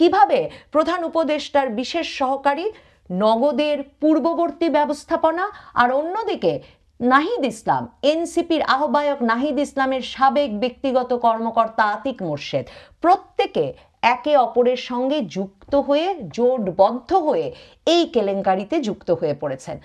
কীভাবে প্রধান উপদেষ্টার বিশেষ সহকারী, নগদের পূর্ববর্তী ব্যবস্থাপনা আর অন্যদিকে নাহিদ ইসলাম, এনসিপির আহ্বায়ক নাহিদ ইসলামের সাবেক ব্যক্তিগত কর্মকর্তা আতিক মোর্শেদ প্রত্যেকে একে অপরের সঙ্গে যুক্ত হয়ে জোটবদ্ধ হয়ে এই কেলেঙ্কারিতে যুক্ত হয়ে পড়েছেন।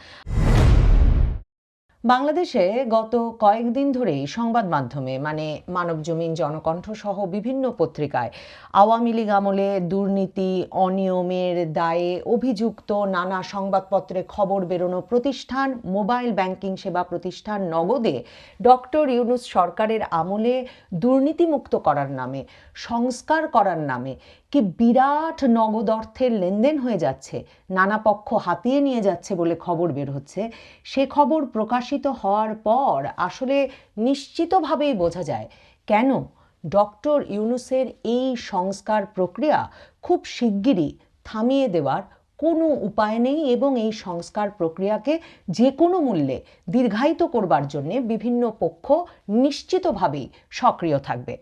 বাংলাদেশে গত কয়েকদিন ধরেই সংবাদ মাধ্যমে মানে মানবজমিন জনকণ্ঠ সহ বিভিন্ন পত্রিকায় আওয়ামী লীগ আমলে দুর্নীতি, অনিয়মের দায়ে অভিযুক্ত, নানা সংবাদপত্রে খবর বেরোনো প্রতিষ্ঠান, মোবাইল ব্যাংকিং সেবা প্রতিষ্ঠান নগদে ডক্টর ইউনুস সরকারের আমলে দুর্নীতিমুক্ত করার নামে, সংস্কার করার নামে কি বিরাট নগদ অর্থের লেনদেন হয়ে যাচ্ছে, নানা পক্ষ হাতিয়ে নিয়ে যাচ্ছে বলে খবর বের হচ্ছে। সে খবর প্রকাশিত হওয়ার পর আসলে নিশ্চিতভাবেই বোঝা যায়, কেন ডক্টর ইউনুসের এই সংস্কার প্রক্রিয়া খুব শিগগিরই থামিয়ে দেওয়ার কোনো উপায় নেই এবং এই সংস্কার প্রক্রিয়াকে যে কোনো মূল্যে দীর্ঘায়িত করবার জন্যে বিভিন্ন পক্ষ নিশ্চিতভাবেই সক্রিয় থাকবে।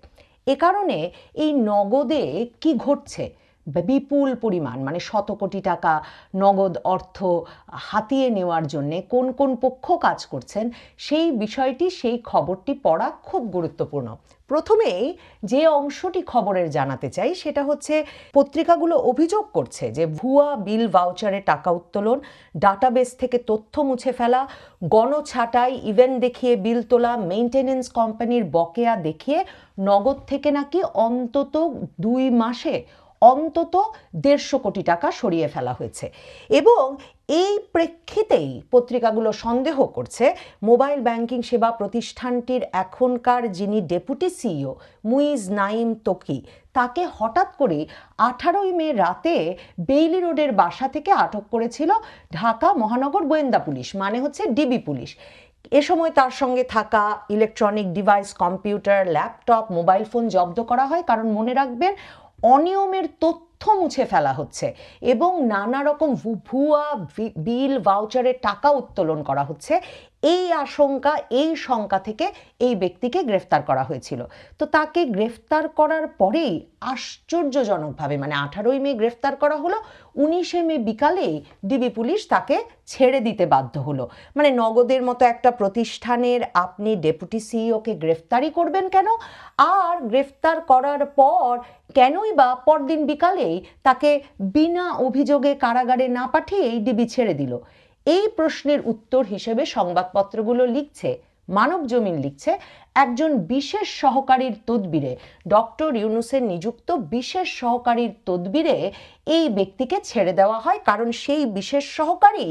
এ কারণে এই নগদে কি ঘটছে? বিপুল পরিমাণ মানে শত কোটি টাকা নগদ অর্থ হাতিয়ে নেওয়ার জন্যে কোন কোন পক্ষ কাজ করছেন? সেই বিষয়টি, সেই খবরটি পড়া খুব গুরুত্বপূর্ণ। প্রথমেই যে অংশটি খবরের জানাতে চাই, সেটা হচ্ছে পত্রিকাগুলো অভিযোগ করছে যে ভুয়া বিল ভাউচারে টাকা উত্তোলন, ডাটাবেস থেকে তথ্য মুছে ফেলা গণছাটাই ইভেন্ট দেখিয়ে বিল তোলা, মেইনটেনেন্স কোম্পানির বকেয়া দেখিয়ে নগদ থেকে নাকি অন্তত দুই মাসে অন্তত দেড়শো কোটি টাকা সরিয়ে ফেলা হয়েছে। এবং এই প্রেক্ষিতেই পত্রিকাগুলো সন্দেহ করছে, মোবাইল ব্যাংকিং সেবা প্রতিষ্ঠানটির এখনকার যিনি ডেপুটি সিইও মুইজ নাইম তোকি, তাকে হঠাৎ করে আঠারোই মে রাতে বেইলি রোডের বাসা থেকে আটক করেছিল ঢাকা মহানগর গোয়েন্দা পুলিশ মানে হচ্ছে ডিবি পুলিশ। এ সময় তার সঙ্গে থাকা electronic device, computer, laptop, mobile phone জব্দ করা হয়। কারণ মনে রাখবেন অনিয়মের তথ্য মুছে ফেলা হচ্ছে এবং নানা রকম ভুয়া বিল ভাউচারের টাকা উত্তোলন করা হচ্ছে। এই আশঙ্কা, এই শঙ্কা থেকে এই ব্যক্তিকে গ্রেফতার করা হয়েছিল। তো তাকে গ্রেফতার করার পরেই আশ্চর্যজনকভাবে মানে আঠারোই মে গ্রেফতার করা হলো, উনিশে মে বিকালেই ডিবি পুলিশ তাকে ছেড়ে দিতে বাধ্য হলো। মানে নগদের মতো একটা প্রতিষ্ঠানের আপনি ডেপুটি সিইওকে গ্রেফতারই করবেন কেন? আর গ্রেফতার করার পর কেনই বা পরদিন বিকালেই তাকে বিনা অভিযোগে কারাগারে না পাঠিয়েই ডিবি ছেড়ে দিল? এই প্রশ্নের উত্তর হিসেবে সংবাদপত্রগুলো লিখছে, মানব জমিন লিখছে, একজন বিশেষ সহকারীর তদবিরে। ডক্টর ইউনুসের নিযুক্ত বিশেষ সহকারীর তদবিরে এই ব্যক্তিকে ছেড়ে দেওয়া হয়, কারণ সেই বিশেষ সহকারী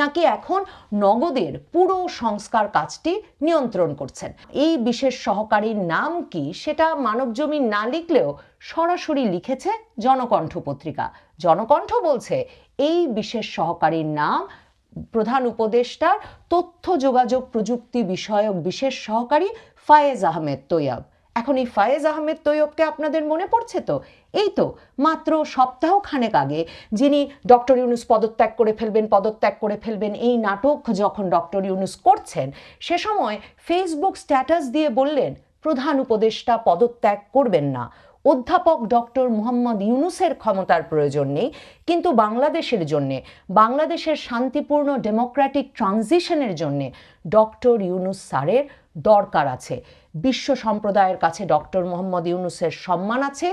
নাকি এখন নগদের পুরো সংস্কার কাজটি নিয়ন্ত্রণ করছেন। এই বিশেষ সহকারীর নাম কি সেটা মানব জমিন না লিখলেও সরাসরি লিখেছে জনকণ্ঠ পত্রিকা। জনকণ্ঠ বলছে, এই বিশেষ সহকারীর নাম, প্রধান উপদেষ্টার তথ্য যোগাযোগ প্রযুক্তি বিষয়ক বিশেষ সহকারী ফায়েজ আহমেদ তৈয়ব। এখন এই ফায়েজ আহমেদ তৈয়বকে আপনাদের মনে পড়ছে তো? এই তো, মাত্র সপ্তাহ খানেক আগে যিনি ডক্টর ইউনুস পদত্যাগ করে ফেলবেন, পদত্যাগ করে ফেলবেন, এই নাটক যখন ডক্টর ইউনুস করছেন, সে সময় ফেসবুক স্ট্যাটাস দিয়ে বললেন, প্রধান উপদেষ্টা পদত্যাগ করবেন না। অধ্যাপক ডক্টর মুহাম্মদ ইউনুসের ক্ষমতার প্রয়োজন নেই, কিন্তু বাংলাদেশের জন্য, বাংলাদেশের শান্তিপূর্ণ ডেমোক্রেটিক ট্রানজিশনের জন্য ডক্টর ইউনুস স্যারের দরকার আছে। বিশ্ব সম্প্রদায়ের কাছে ডক্টর মোহাম্মদ ইউনুসের সম্মান আছে,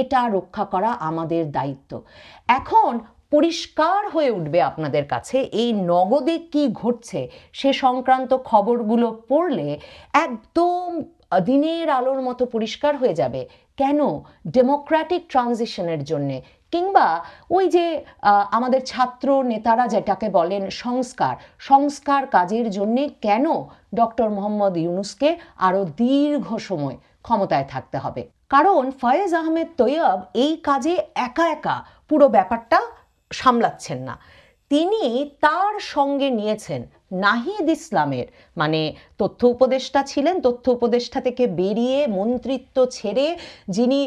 এটা রক্ষা করা আমাদের দায়িত্ব। এখন পরিষ্কার হয়ে উঠবে আপনাদের কাছে এই নগদে কি ঘটছে, সে সংক্রান্ত খবরগুলো পড়লে একদম দিনের আলোর মতো পরিষ্কার হয়ে যাবে। কেন? ডেমোক্র্যাটিক ট্রানজিশনের জন্যে। কিংবা ওই যে আমাদের ছাত্র নেতারা যেটাকে বলেন সংস্কার সংস্কার কাজের জন্যে কেন ডক্টর মোহাম্মদ ইউনুসকে আরও দীর্ঘ সময় ক্ষমতায় থাকতে হবে? কারণ ফয়েজ আহমেদ তৈয়ব এই কাজে একা একা পুরো ব্যাপারটা সামলাচ্ছেন না। তিনি তার সঙ্গে নিয়েছেন নাহিদ ইসলামের। মানে তথ্য উপদেষ্টা ছিলেন, তথ্য উপদেষ্টা থেকে বেরিয়ে মন্ত্রিত্ব ছেড়ে যিনি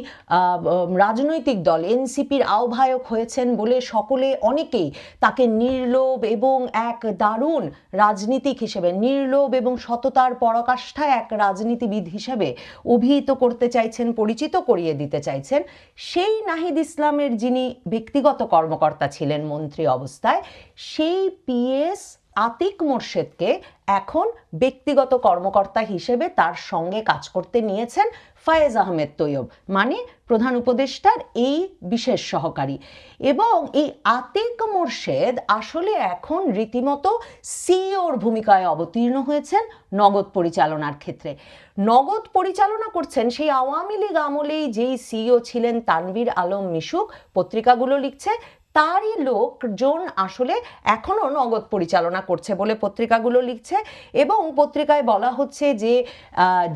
রাজনৈতিক দল, এনসিপির আহ্বায়ক হয়েছেন বলে সকলে অনেকেই তাকে নির্লোভ এবং এক দারুণ রাজনীতিক হিসেবে, নির্লোভ এবং সততার পরাকাষ্ঠায় এক রাজনীতিবিদ হিসেবে অভিহিত করতে চাইছেন, পরিচিত করিয়ে দিতে চাইছেন, সেই নাহিদ ইসলামের যিনি ব্যক্তিগত কর্মকর্তা ছিলেন মন্ত্রী অবস্থায়, সেই পিএস আতিক মোর্শেদকে এখন ব্যক্তিগত কর্মকর্তা হিসেবে তার সঙ্গে কাজ করতে নিয়েছেন ফায়েজ আহমেদ তৈয়ব মানে প্রধান উপদেষ্টার এই বিশেষ সহকারী। এবং এই আতিক মোর্শেদ আসলে এখন রীতিমতো সিওর ভূমিকায় অবতীর্ণ হয়েছেন নগদ পরিচালনার ক্ষেত্রে। নগদ পরিচালনা করছেন সেই আওয়ামী লীগ আমলেই যেই সিইও ছিলেন তানভীর আলম মিশুক, পত্রিকাগুলো লিখছে তারই লোকজন আসলে এখনও নগদ পরিচালনা করছে বলে পত্রিকাগুলো লিখছে এবং পত্রিকায় বলা হচ্ছে যে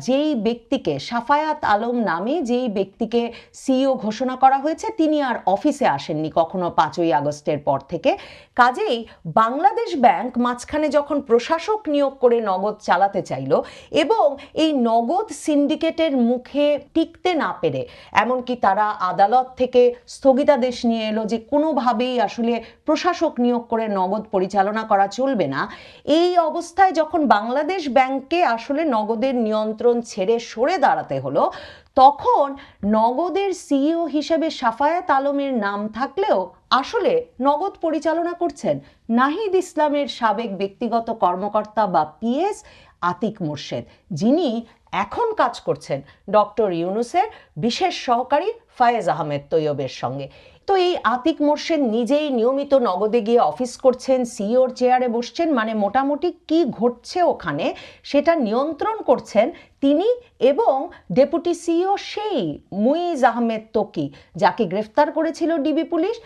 যেই ব্যক্তিকে সাফায়াত আলম নামে যেই ব্যক্তিকে সিইও ঘোষণা করা হয়েছে, তিনি আর অফিসে আসেননি কখনো পাঁচই আগস্টের পর থেকে। কাজেই বাংলাদেশ ব্যাংক মাঝখানে যখন প্রশাসক নিয়োগ করে নগদ চালাতে চাইলো এবং এই নগদ সিন্ডিকেটের মুখে টিকতে না পেরে, এমনকি তারা আদালত থেকে স্থগিতাদেশ নিয়ে এলো যে কোনোভাবেই আসলে প্রশাসক নিয়োগ করে নগদ পরিচালনা করা চলবে না। এই অবস্থায় যখন বাংলাদেশ ব্যাংকে আসলে নগদের নিয়ন্ত্রণ ছেড়ে সরে দাঁড়াতে হলো, তখন নগদের সিইও হিসেবে সাফায়াত আলমের নাম থাকলেও আসলে নগদ পরিচালনা করছেন নাহিদ ইসলামের সাবেক ব্যক্তিগত কর্মকর্তা বা পিএস আতিক মোর্শেদ, যিনি এখন কাজ করছেন ডক্টর ইউনুসের বিশেষ সহকারী ফায়েজ আহমেদ তৈয়বের সঙ্গে। তো এই আতিক মোর্শেদ নিজেই নিয়মিত নগদে গিয়ে অফিস করছেন, সিইওর চেয়ারে বসছেন মানে মোটামুটি কি ঘটছে ওখানে সেটা নিয়ন্ত্রণ করছেন তিনি এবং ডেপুটি সিইও সেই মুইজ আহমেদ তোকি, যাকে গ্রেফতার করেছিল ডিবি পুলিশ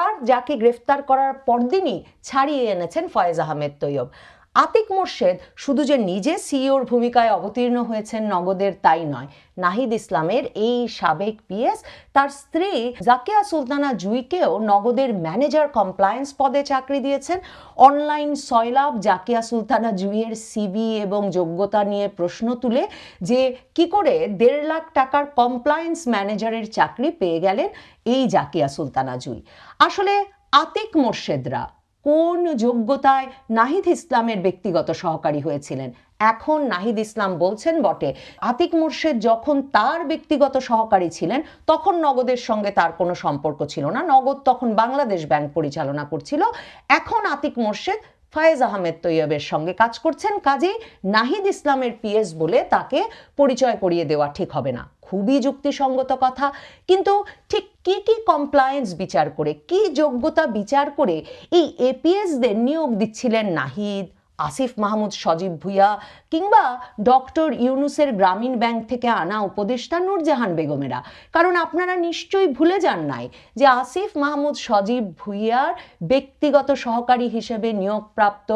আর যাকে গ্রেফতার করার পরদিনই ছাড়িয়ে এনেছেন ফয়েজ আহমেদ তৈয়ব। আতিক মোর্শেদ শুধু যে নিজে সিইওর ভূমিকায় অবতীর্ণ হয়েছেন নগদের তাই নয়। নাহিদ ইসলামের এই সাবেক পিএস তার স্ত্রী জাকিয়া সুলতানা জুইকেও নগদের ম্যানেজার কমপ্লায়েন্স পদে চাকরি দিয়েছেন। অনলাইন সয়লাভ জাকিয়া সুলতানা জুইয়ের সিবি এবং যোগ্যতা নিয়ে প্রশ্ন তুলে যে কি করে দেড় লাখ টাকার কমপ্লায়েন্স ম্যানেজারের চাকরি পেয়ে গেলেন এই জাকিয়া সুলতানা জুই। আসলে আতিক মোর্শেদরা কোন যোগ্যতায় নাহিদ ইসলামের ব্যক্তিগত সহকারী হয়েছিলেন? এখন নাহিদ ইসলাম বলছেন বটে, আতিক মুর্শেদ যখন তার ব্যক্তিগত সহকারী ছিলেন, তখন নগদের সঙ্গে তার কোনো সম্পর্ক ছিল না। নগদ তখন বাংলাদেশ ব্যাংক পরিচালনা করছিল। এখন আতিক মোর্শেদ ফায়েজ আহমেদ তৈয়বের সঙ্গে কাজ করছেন। কাজেই নাহিদ ইসলামের পিএস বলে তাকে পরিচয় করিয়ে দেওয়া ঠিক হবে না। খুবই যুক্তিসঙ্গত কথা। কিন্তু ঠিক কি কি কমপ্লায়েন্স বিচার করে, কি যোগ্যতা বিচার করে এই এপিএসদের নিয়োগ দিচ্ছিলেন নাহিদ? আসিফ মাহমুদ, সজীব ভুইয়া কিংবা ডক্টর ইউনুসের গ্রামীণ ব্যাংক থেকে আনা উপদেষ্টা নূরজাহান বেগমেরা। কারণ আপনারা নিশ্চয়ই ভুলে যান নাই যে আসিফ মাহমুদ, সজীব ভুইয়ার ব্যক্তিগত সহকারী হিসেবে নিয়োগপ্রাপ্ত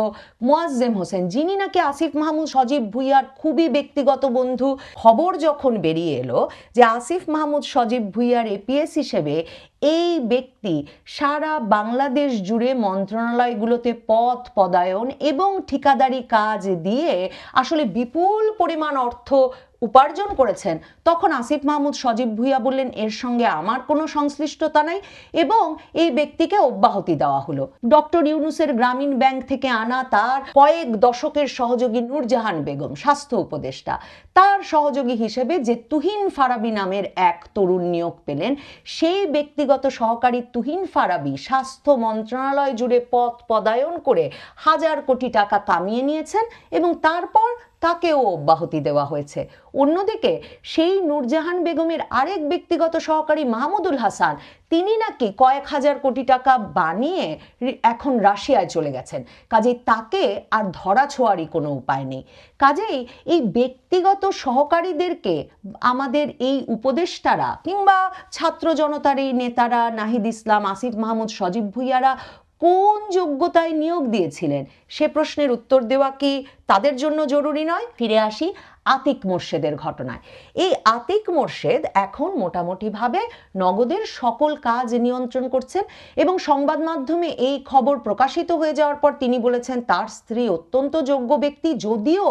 মোয়াজ্জেম হোসেন, যিনি নাকি আসিফ মাহমুদ, সজীব ভুইয়ার খুবই ব্যক্তিগত বন্ধু। খবর যখন বেরিয়ে এলো যে আসিফ মাহমুদ, সজীব ভুইয়ার এপিএস হিসেবে এই ব্যক্তি সারা বাংলাদেশ জুড়ে মন্ত্রণালয়গুলোতে পথ পদায়ন এবং ঠিকাদারি কাজ দিয়ে আসলে বিপুল পরিমাণ অর্থ উপার্জন করেছেন, তখন আসিফ মাহমুদ সজীব ভুইয়া বললেন, এর সঙ্গে আমার কোনো সংশ্লিষ্টতা নাই। এবং এই ব্যক্তিকে অব্যাহতি দেওয়া হলো। ডক্টর ইউনুসের গ্রামীণ ব্যাংক থেকে আনা তার কয়েক দশকের সহযোগী নূরজাহান বেগম, স্বাস্থ্য উপদেষ্টা। তার সহযোগী হিসেবে যে তুহিন ফারাবি নামের এক তরুণ নিয়োগ পেলেন, সেই ব্যক্তিগত সহকারী তুহিন ফারাবি স্বাস্থ্য মন্ত্রণালয় জুড়ে পথ পদায়ন করে হাজার কোটি টাকা কামিয়ে নিয়েছেন এবং তারপর তাকেও অব্যাহতি দেওয়া হয়েছে। অন্যদিকে সেই নূরজাহান বেগমের আরেক ব্যক্তিগত সহকারী মাহমুদুল হাসান, তিনি নাকি কয়েক হাজার কোটি টাকা বানিয়ে এখন রাশিয়ায় চলে গেছেন। কাজেই তাকে আর ধরা ছোঁয়ারই কোনো উপায় নেই। কাজেই এই ব্যক্তিগত সহকারীদেরকে আমাদের এই উপদেষ্টারা কিংবা ছাত্র জনতার এই নেতারা, নাহিদ ইসলাম, আসিফ মাহমুদ, সজীব ভুইয়ারা কোন যোগ্যতায় নিয়োগ দিয়েছিলেন? সে প্রশ্নের উত্তর দেওয়া কি তাদের জন্য জরুরি নয়? ফিরে আসি আতিক মোর্শেদের ঘটনায়। এই আতিক মোর্শেদ এখন মোটামুটিভাবে নগদের সকল কাজ নিয়ন্ত্রণ করছেন এবং সংবাদ মাধ্যমে এই খবর প্রকাশিত হয়ে যাওয়ার পর তিনি বলেছেন, তার স্ত্রী অত্যন্ত যোগ্য ব্যক্তি। যদিও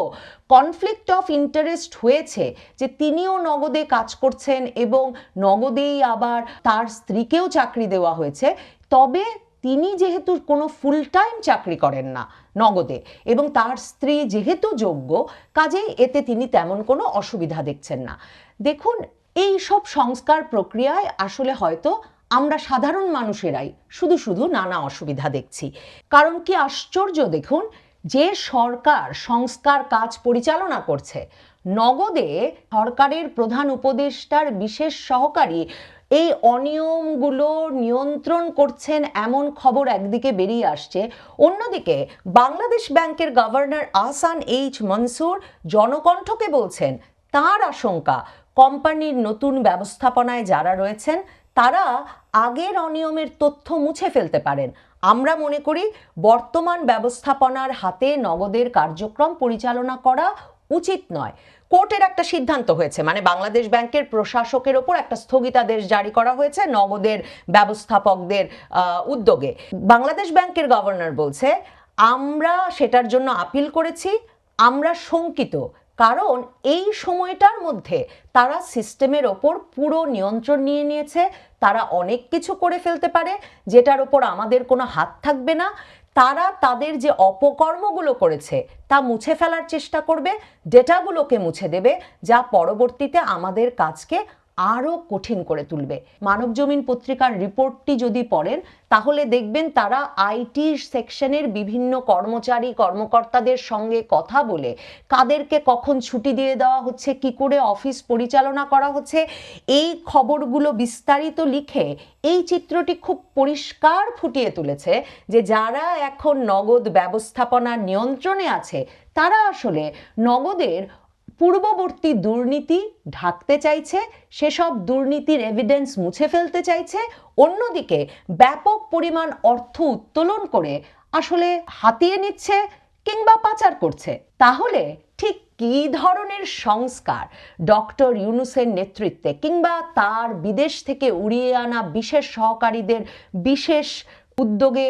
কনফ্লিক্ট অফ ইন্টারেস্ট হয়েছে যে তিনিও নগদে কাজ করছেন এবং নগদেই আবার তার স্ত্রীকেও চাকরি দেওয়া হয়েছে, তবে তিনি যেহেতু কোনো ফুল টাইম চাকরি করেন না নগদে এবং তার স্ত্রী যেহেতু যোগ্য কাজেই এতে তিনি তেমন কোনো অসুবিধা দেখছেন না। দেখুন, এই সব সংস্কার প্রক্রিয়ায় আসলে হয়তো আমরা সাধারণ মানুষেরাই শুধু শুধু নানা অসুবিধা দেখছি। কারণ কি আশ্চর্য দেখুন, যে সরকার সংস্কার কাজ পরিচালনা করছে, নগদে সরকারের প্রধান উপদেষ্টার বিশেষ সহকারী এই অনিয়মগুলো নিয়ন্ত্রণ করছেন এমন খবর একদিকে বেরিয়ে আসছে। অন্যদিকে বাংলাদেশ ব্যাংকের গভর্নর আহসান এইচ মনসুর জনকণ্ঠকে বলছেন, তার আশঙ্কা, কোম্পানির নতুন ব্যবস্থাপনায় যারা রয়েছেন, তারা আগের অনিয়মের তথ্য মুছে ফেলতে পারেন। আমরা মনে করি, বর্তমান ব্যবস্থাপনার হাতে নগদের কার্যক্রম পরিচালনা করা উচিত নয়। কোর্টের একটা সিদ্ধান্ত হয়েছে মানে বাংলাদেশ ব্যাংকের প্রশাসকের ওপর একটা স্থগিতাদেশ জারি করা হয়েছে নগদের ব্যবস্থাপকদের উদ্যোগে। বাংলাদেশ ব্যাংকের গভর্নর বলছে, আমরা সেটার জন্য আপিল করেছি, আমরা শঙ্কিত, কারণ এই সময়টার মধ্যে তারা সিস্টেমের ওপর পুরো নিয়ন্ত্রণ নিয়ে নিয়েছে, তারা অনেক কিছু করে ফেলতে পারে, যেটার ওপর আমাদের কোনো হাত থাকবে না। তারা তাদের যে অপকর্মগুলো করেছে, তা মুছে ফেলার চেষ্টা করবে, ডেটাগুলোকে মুছে দেবে, যা পরবর্তীতে আমাদের কাজকে আরও কঠিন করে তুলবে। মানবজমিন পত্রিকার রিপোর্টটি যদি পড়েন, তাহলে দেখবেন তারা আইটি সেকশনের বিভিন্ন কর্মচারী, কর্মকর্তাদের সঙ্গে কথা বলে কাদেরকে কখন ছুটি দিয়ে দেওয়া হচ্ছে, কি করে অফিস পরিচালনা করা হচ্ছে, এই খবরগুলো বিস্তারিত লিখে এই চিত্রটি খুব পরিষ্কার ফুটিয়ে তুলেছে যে যারা এখন নগদ ব্যবস্থাপনার নিয়ন্ত্রণে আছে, তারা আসলে নগদের পূর্ববর্তী দুর্নীতি ঢাকতে চাইছে, সেসব দুর্নীতির এভিডেন্স মুছে ফেলতে চাইছে, অন্যদিকে ব্যাপক পরিমাণ অর্থ উত্তোলন করে আসলে হাতিয়ে নিচ্ছে কিংবা পাচার করছে। তাহলে ঠিক কী ধরনের সংস্কার? ডক্টর ইউনুসের নেতৃত্বে কিংবা তার বিদেশ থেকে উড়িয়ে আনা বিশেষ সহকারীদের বিশেষ উদ্যোগে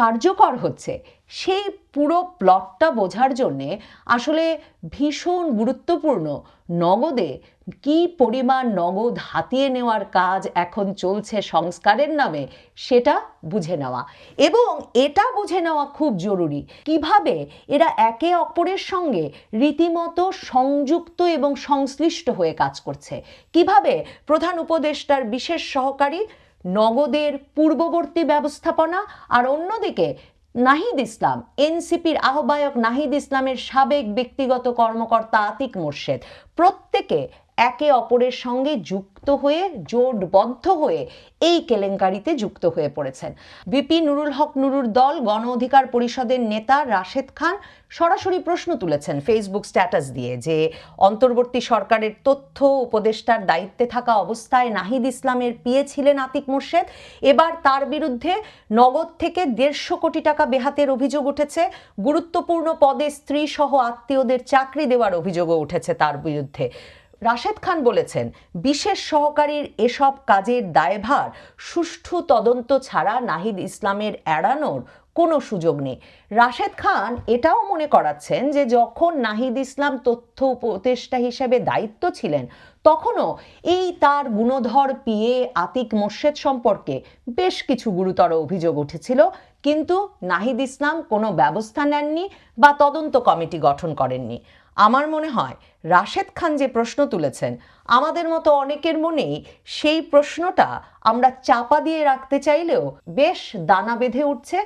কার্যকর হচ্ছে, সেই পুরো প্লটটা বোঝার জন্যে আসলে ভীষণ গুরুত্বপূর্ণ নগদে কি পরিমাণ নগদ হাতিয়ে নেওয়ার কাজ এখন চলছে সংস্কারের নামে সেটা বুঝে নেওয়া। এবং এটা বুঝে নেওয়া খুব জরুরি। কীভাবে এরা একে অপরের সঙ্গে রীতিমতো সংযুক্ত এবং সংশ্লিষ্ট হয়ে কাজ করছে? কীভাবে প্রধান উপদেষ্টার বিশেষ সহকারী নগদের পূর্ববর্তী ব্যবস্থাপনা আর অন্যদিকে নাহিদ ইসলাম এনসিপির আহ্বায়ক নাহিদ ইসলামের সাবেক ব্যক্তিগত কর্মকর্তা আতিক মোর্শেদ। প্রত্যেকে একে অপরের সঙ্গে যুক্ত হয়ে, জোটবদ্ধ হয়ে এই কেলেঙ্কারিতে যুক্ত হয়ে পড়েছেন। বিপি নুরুল হক নুরুর দল, গণ অধিকার পরিষদের নেতা রাশেদ খান সরাসরি প্রশ্ন তুলেছেন ফেসবুক স্ট্যাটাস দিয়ে যে অন্তর্বর্তী সরকারের তথ্য উপদেষ্টার দায়িত্বে থাকা অবস্থায় নাহিদ ইসলামের পিয়ে ছিলেন আতিক মোর্শেদ। এবার তার বিরুদ্ধে নগদ থেকে দেড়শো কোটি টাকা বেহাতের অভিযোগ উঠেছে। গুরুত্বপূর্ণ পদে স্ত্রী সহ আত্মীয়দের চাকরি দেওয়ার অভিযোগও উঠেছে তার বিরুদ্ধে। রাশেদ খান বলেছেন, বিশেষ সহকারীর এসব কাজের দায়ভার সুষ্ঠু তদন্ত ছাড়া নাহিদ ইসলামের এড়ানোর কোনো সুযোগ নেই। রাশেদ খান এটাও মনে করাচ্ছেন যে, যখন নাহিদ ইসলাম তথ্য উপদেষ্টা হিসেবে দায়িত্ব ছিলেন, তখনও এই তার গুণধর পিয়ে আতিক মোর্শেদ সম্পর্কে বেশ কিছু গুরুতর অভিযোগ উঠেছিল, কিন্তু নাহিদ ইসলাম কোনো ব্যবস্থা নেননি বা তদন্ত কমিটি গঠন করেননি। আমার মনে হয় রাশেদ খান যে প্রশ্ন তুলেছেন, আমাদের মতো অনেকের মনেই সেই প্রশ্নটা আমরা চাপা দিয়ে রাখতে চাইলেও বেশ দানা বেঁধে উঠছে।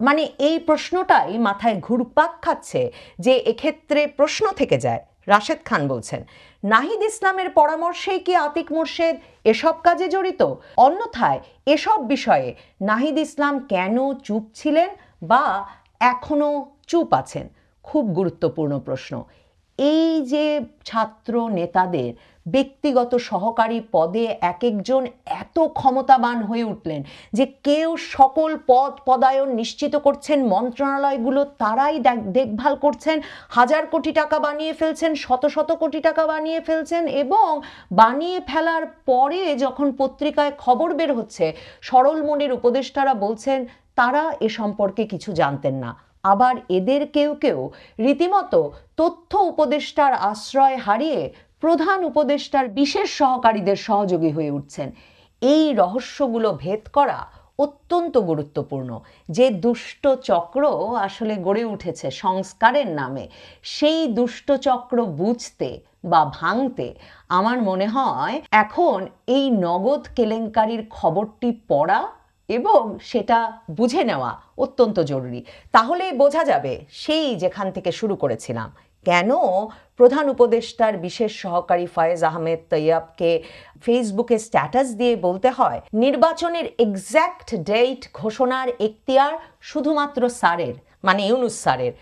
মানে এই প্রশ্নটাই মাথায় ঘুরপাক খাচ্ছে যে এক্ষেত্রে প্রশ্ন থেকে যায়, রাশেদ খান বলছেন। নাহিদ ইসলামের পরামর্শেই কি আতিক মোর্শেদ এসব কাজে জড়িত? অন্যথায় এসব বিষয়ে নাহিদ ইসলাম কেন চুপ ছিলেন বা এখনও চুপ আছেন? খুব গুরুত্বপূর্ণ প্রশ্ন। এই যে ছাত্র নেতাদের ব্যক্তিগত সহকারী পদে এক একজন এত ক্ষমতাবান হয়ে উঠলেন যে কেউ সকল পদ পদায়ন নিশ্চিত করছেন, মন্ত্রণালয়গুলো তারাই দেখ- দেখভাল করছেন, হাজার কোটি টাকা বানিয়ে ফেলছেন, শত শত কোটি টাকা বানিয়ে ফেলছেন এবং বানিয়ে ফেলার পরে যখন পত্রিকায় খবর বের হচ্ছে, সরল মনের উপদেষ্টারা বলছেন, তারা এ সম্পর্কে কিছু জানতেন না। আবার এদের কেউ কেউ রীতিমতো তথ্য উপদেষ্টার আশ্রয় হারিয়ে প্রধান উপদেষ্টার বিশেষ সহকারীদের সহযোগী হয়ে উঠছেন। এই রহস্যগুলো ভেদ করা অত্যন্ত গুরুত্বপূর্ণ। যে দুষ্ট চক্র আসলে গড়ে উঠেছে সংস্কারের নামে, সেই দুষ্ট চক্র বুঝতে বা ভাঙতে আমার মনে হয় এখন এই নগদ কেলেঙ্কারির খবরটি পড়া এবং সেটা বুঝে নেওয়া অত্যন্ত জরুরি। তাহলেই বোঝা যাবে সেই যেখান থেকে শুরু করেছিলাম। কেন প্রধান উপদেষ্টার বিশেষ সহকারী ফয়েজ আহমেদ তৈয়াবকে ফেসবুকে স্ট্যাটাস দিয়ে বলতে হয়, নির্বাচনের এক্স্যাক্ট ডেট ঘোষণার এখতিয়ার শুধুমাত্র স্যারের মানে ইউনুস স্যারের।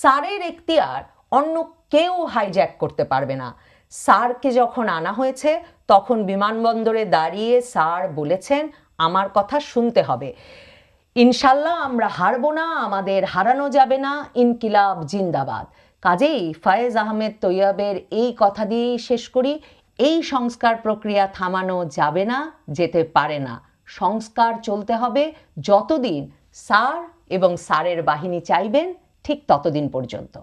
স্যারের এখতিয়ার অন্য কেউ হাইজ্যাক করতে পারবে না। স্যারকে যখন আনা হয়েছে, তখন বিমানবন্দরে দাঁড়িয়ে স্যার বলেছেন আমার কথা শুনতে হবে। ইনশাল্লাহ আমরা হারবো না, আমাদের হারানো যাবে না, ইনকিলাব জিন্দাবাদ। কাজেই ফায়েজ আহমেদ তৈয়াবের এই কথা দিয়েই শেষ করি। এই সংস্কার প্রক্রিয়া থামানো যাবে না, যেতে পারে না। সংস্কার চলতে হবে যতদিন স্যার এবং স্যারের বাহিনী চাইবেন, ঠিক ততদিন পর্যন্ত।